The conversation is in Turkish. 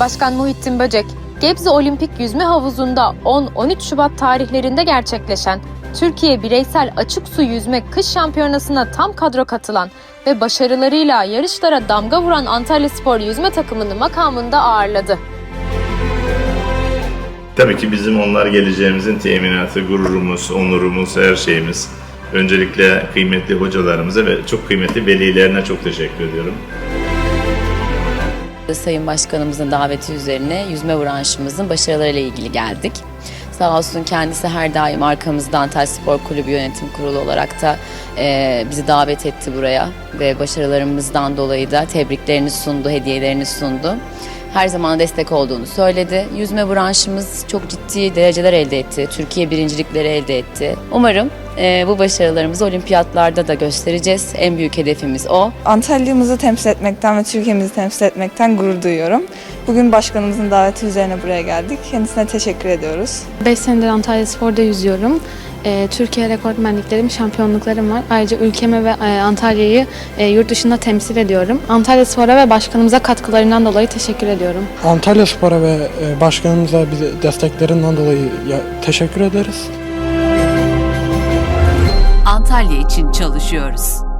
Başkan Muhittin Böcek, Gebze Olimpik Yüzme Havuzu'nda 10-13 Şubat tarihlerinde gerçekleşen Türkiye Bireysel Açık Su Yüzme Kış Şampiyonası'na tam kadro katılan ve başarılarıyla yarışlara damga vuran Antalya Spor yüzme takımını makamında ağırladı. Tabii ki bizim onlar geleceğimizin teminatı, gururumuz, onurumuz, her şeyimiz. Öncelikle kıymetli hocalarımıza ve çok kıymetli velilerine çok teşekkür ediyorum. Sayın Başkanımızın daveti üzerine yüzme branşımızın başarılarıyla ilgili geldik. Sağ olsun kendisi her daim arkamızda Antalya Spor Kulübü Yönetim Kurulu olarak da e, bizi davet etti buraya ve başarılarımızdan dolayı da tebriklerini sundu, hediyelerini sundu. Her zaman destek olduğunu söyledi. Yüzme branşımız çok ciddi dereceler elde etti. Türkiye birincilikleri elde etti. Umarım e, bu başarılarımızı olimpiyatlarda da göstereceğiz. En büyük hedefimiz o. Antalya'mızı temsil etmekten ve Türkiye'mizi temsil etmekten gurur duyuyorum. Bugün başkanımızın daveti üzerine buraya geldik. Kendisine teşekkür ediyoruz. 5 senedir Antalya Spor'da yüzüyorum. Ee, Türkiye rekortmenliklerim, şampiyonluklarım var. Ayrıca ülkemi ve e, Antalya'yı e, yurt dışında temsil ediyorum. Antalya Spor'a ve başkanımıza katkılarından dolayı teşekkür ediyorum. Antalya Spor'a ve e, başkanımıza bize desteklerinden dolayı ya- teşekkür ederiz. Antalya için çalışıyoruz.